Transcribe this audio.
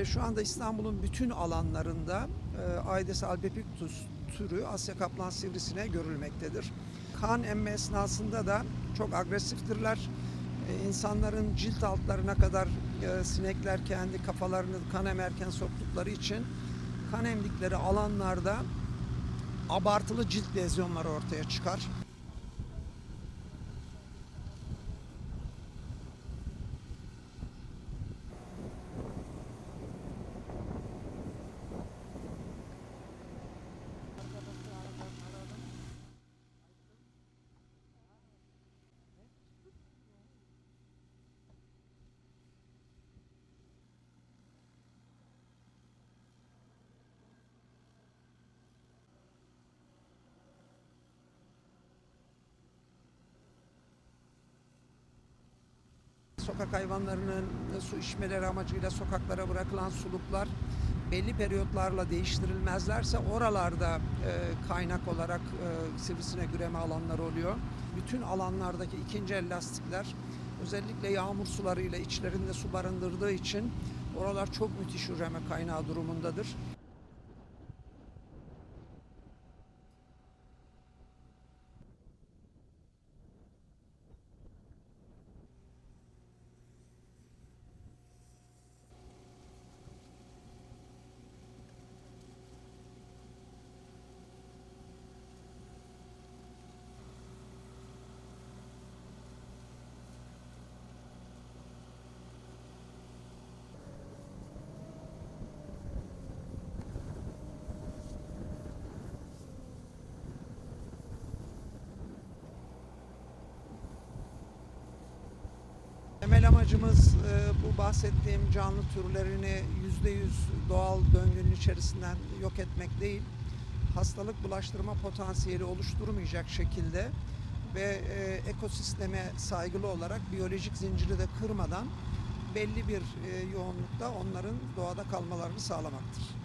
e, şu anda İstanbul'un bütün alanlarında e, Aedes albopictus türü Asya kaplan sivrisine görülmektedir. Kan emme esnasında da çok agresiftirler. E, insanların cilt altlarına kadar e, sinekler kendi kafalarını kan emerken soktukları için kan emdikleri alanlarda abartılı cilt lezyonları ortaya çıkar. Sokak hayvanlarının su içmeleri amacıyla sokaklara bırakılan suluklar belli periyotlarla değiştirilmezlerse oralarda e, kaynak olarak e, sivrisinek üreme alanları oluyor. Bütün alanlardaki ikinci el lastikler özellikle yağmur sularıyla içlerinde su barındırdığı için oralar çok müthiş üreme kaynağı durumundadır. Temel amacımız e, bu bahsettiğim canlı türlerini %100 doğal döngünün içerisinden yok etmek değil, hastalık bulaştırma potansiyeli oluşturmayacak şekilde ve e, ekosisteme saygılı olarak biyolojik zinciri de kırmadan belli bir e, yoğunlukta onların doğada kalmalarını sağlamaktır.